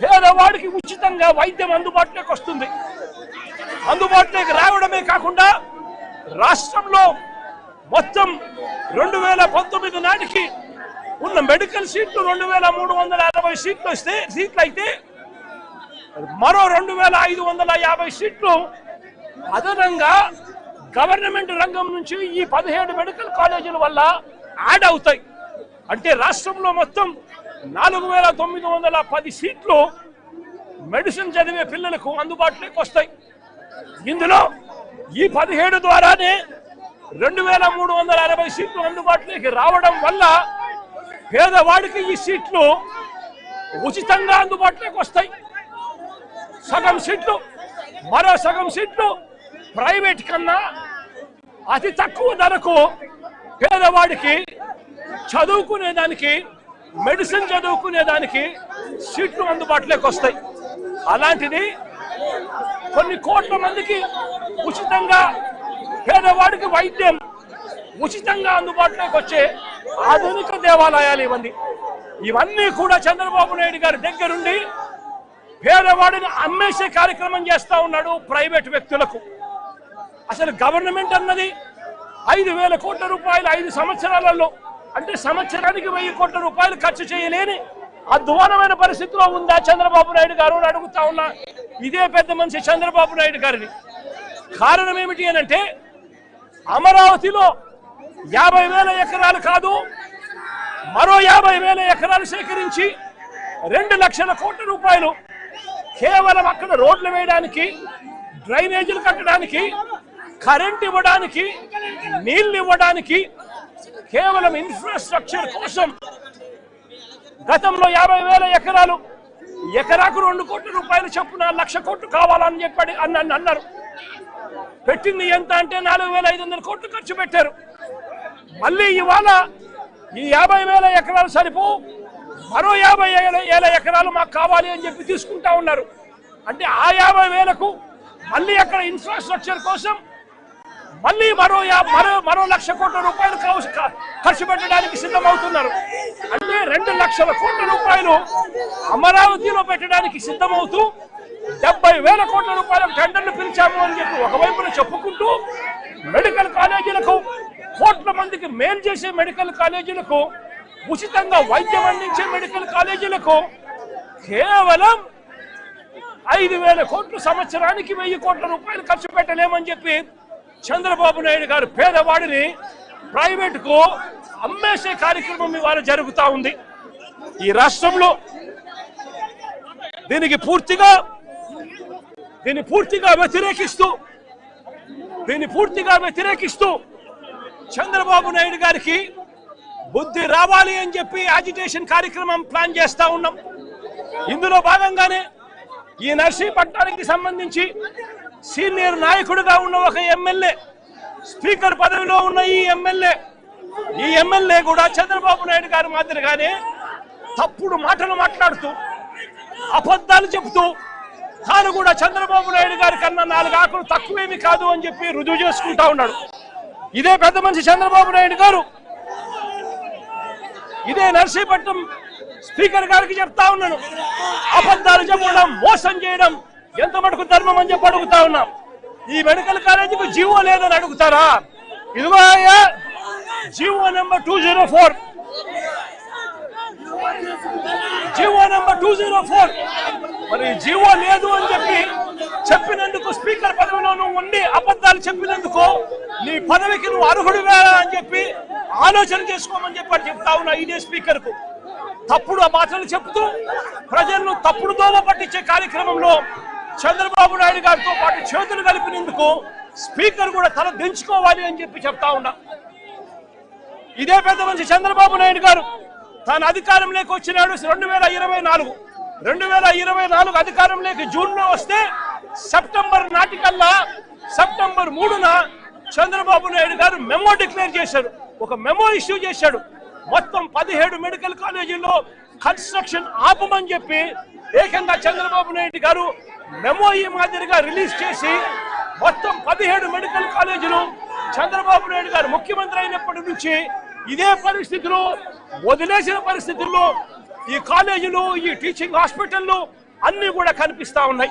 పేదవాడికి ఉచితంగా వైద్యం అందుబాటులోకి వస్తుంది. అందుబాటులోకి రావడమే కాకుండా రాష్ట్రంలో మొత్తం రెండు వేల పంతొమ్మిది నాటికి ఉన్న మెడికల్ సీట్లు రెండు వేల మూడు వందల అరవై సీట్లు వస్తే సీట్లు అయితే మరో రెండు వేల ఐదు వందల యాభై సీట్లు అదనంగా గవర్నమెంట్ రంగం నుంచి ఈ పదిహేడు మెడికల్ కాలేజీల వల్ల యాడ్ అవుతాయి. అంటే రాష్ట్రంలో మొత్తం నాలుగు వేల తొమ్మిది వందల పది సీట్లు మెడిసిన్ చదివే పిల్లలకు అందుబాటులోకి వస్తాయి. ఇందులో ఈ పదిహేడు ద్వారానే రెండు వేల మూడు వందల అరవై సీట్లు అందుబాటులోకి రావడం వల్ల పేదవాడికి ఈ సీట్లు ఉచితంగా అందుబాటులోకి వస్తాయి. సగం సీట్లు మరో సగం సీట్లు ప్రైవేట్ కన్నా అతి తక్కువ ధరకు పేదవాడికి చదువుకునేదానికి మెడిసిన్ చదువుకునేదానికి సీట్లు అందుబాటులోకి వస్తాయి. అలాంటిది కొన్ని కోట్ల మందికి ఉచితంగా పేదవాడికి వైద్యం ఉచితంగా అందుబాటులోకి వచ్చే ఆధునిక దేవాలయాలు ఇవన్నీ. ఇవన్నీ కూడా చంద్రబాబు నాయుడు గారి దగ్గరుండి పేదవాడిని అమ్మేసే కార్యక్రమం చేస్తూ ఉన్నాడు ప్రైవేట్ వ్యక్తులకు. అసలు గవర్నమెంట్ అన్నది ఐదు వేల కోట్ల రూపాయలు ఐదు సంవత్సరాలలో అంటే సంవత్సరానికి వెయ్యి కోట్ల రూపాయలు ఖర్చు చేయలేని అధ్వానమైన పరిస్థితిలో ఉందా చంద్రబాబు నాయుడు గారు అని అడుగుతా ఉన్నా. ఇదే పెద్ద మనిషి చంద్రబాబు నాయుడు గారిని. కారణం ఏమిటి అని అంటే అమరావతిలో యాభై వేల ఎకరాలు కాదు మరో యాభై వేల ఎకరాలు సేకరించి రెండు లక్షల కోట్ల రూపాయలు కేవలం అక్కడ రోడ్లు వేయడానికి డ్రైనేజీలు కట్టడానికి కరెంట్ ఇవ్వడానికి నీళ్ళు ఇవ్వడానికి కేవలం ఇన్ఫ్రాస్ట్రక్చర్ కోసం గతంలో యాభై వేల ఎకరాలు ఎకరాకు రెండు కోట్ల రూపాయలు చొప్పున లక్ష కోట్లు కావాలని చెప్పాడు అని అన్నారు. పెట్టింది ఎంత అంటే నాలుగు వేల ఐదు వందల కోట్లు ఖర్చు పెట్టారు. మళ్ళీ ఇవాళ ఈ యాభై వేల ఎకరాలు సరిపో మరో యాభై వేల ఎకరాలు మాకు కావాలి అని చెప్పి తీసుకుంటా ఉన్నారు. అంటే ఆ యాభై వేలకు మళ్ళీ అక్కడ ఇన్ఫ్రాస్ట్రక్చర్ కోసం మళ్ళీ మరో మరో మరో లక్ష కోట్ల రూపాయలు ఖర్చు పెట్టడానికి సిద్ధమవుతున్నారు. అంటే రెండు లక్షల కోట్ల రూపాయలు అమరావతిలో పెట్టడానికి సిద్ధమవుతూ డెబ్బై వేల కోట్ల రూపాయల టెండర్లు పిలిచాము అని చెప్పి ఒకవైపున చెప్పుకుంటూ మెడికల్ కాలేజీలకు కోట్ల మందికి మేలు చేసే మెడికల్ కాలేజీలకు ఉచితంగా వైద్యం అందించే మెడికల్ కాలేజీలకు కేవలం ఐదు వేల కోట్లు సంవత్సరానికి వెయ్యి కోట్ల రూపాయలు ఖర్చు పెట్టలేమని చెప్పి చంద్రబాబు నాయుడు గారు పేదవాడిని ప్రైవేట్కు అమ్మేసే కార్యక్రమం ఇవాళ జరుగుతా ఉంది. ఈ రాష్ట్రంలో దీనికి పూర్తిగా దీన్ని పూర్తిగా వ్యతిరేకిస్తూ దీన్ని పూర్తిగా వ్యతిరేకిస్తూ చంద్రబాబు నాయుడు గారికి బుద్ధి రావాలి అని చెప్పి యాజిటేషన్ కార్యక్రమం ప్లాన్ చేస్తూ ఉన్నాం. ఇందులో భాగంగానే ఈ నర్సీపట్నానికి సంబంధించి సీనియర్ నాయకుడిగా ఉన్న ఒక ఎమ్మెల్యే స్పీకర్ పదవిలో ఉన్న ఈ ఎమ్మెల్యే ఈ ఎమ్మెల్యే కూడా చంద్రబాబు నాయుడు గారి మాదిరిగానే తప్పుడు మాటలు మాట్లాడుతూ అబద్ధాలు చెబుతూ తాను కూడా చంద్రబాబు నాయుడు గారి కన్నా నాలుగు ఆకులు తక్కువేమి కాదు అని చెప్పి రుజువు చేసుకుంటా ఉన్నాడు. ఇదే పెద్ద మనిషి చంద్రబాబు నాయుడు గారు. ఇదే నర్సీపట్నం స్పీకర్ గారికి చెప్తా ఉన్నాను. అబద్ధాలు చెప్పడం మోసం చేయడం ఎంత మటుకు ధర్మం అని చెప్పి అడుగుతా ఉన్నాం? ఈ మెడికల్ కాలేజీకి జీవో లేదని అడుగుతారా? ఇదిగో అయ్యా GO number two zero four. GO number two zero four. మరి జీవో లేదు అని చెప్పి చెప్పినందుకు స్పీకర్ పదవిలో నువ్వు ఉండి అబద్ధాలు చెప్పినందుకు నీ పదవికి నువ్వు అర్హుడు వేరా అని చెప్పి ఆలోచన చేసుకోమని చెప్పి అని చెప్తా ఉన్నా ఇదే స్పీకర్కు తప్పుడు ఆ మాటలు చెప్తూ ప్రజలను తప్పుడు దోవ పట్టించే కార్యక్రమంలో చంద్రబాబు నాయుడు గారితో పాటు చేతులు కలిపినందుకు స్పీకర్ కూడా తల దించుకోవాలి అని చెప్పి చెప్తా ఉన్నా. ఇదే పెద్ద మనిషి చంద్రబాబు నాయుడు గారు తాను అధికారంలోకి వచ్చినాడు రెండు వేల ఇరవై నాలుగు. రెండు వేల ఇరవై నాలుగు అధికారంలోకి జూన్లో వస్తే సెప్టెంబర్ నాటికల్లా సెప్టెంబర్ మూడున చంద్రబాబు నాయుడు గారు మెమో డిక్లేర్ చేశారు. ఒక మెమో ఇష్యూ చేశాడు. మొత్తం పదిహేడు మెడికల్ కాలేజీల్లో కన్స్ట్రక్షన్ ఆపమని చెప్పి ఏకంగా చంద్రబాబు నాయుడు గారు మెమో ఈ మాదిరిగా రిలీజ్ చేసి మొత్తం పదిహేడు మెడికల్ కాలేజీలు చంద్రబాబు నాయుడు గారు ముఖ్యమంత్రి అయినప్పటి నుంచి ఇదే పరిస్థితులు వదిలేసిన పరిస్థితుల్లో ఈ కాలేజీలు ఈ టీచింగ్ హాస్పిటళ్ళు అన్నీ కూడా కనిపిస్తా ఉన్నాయి.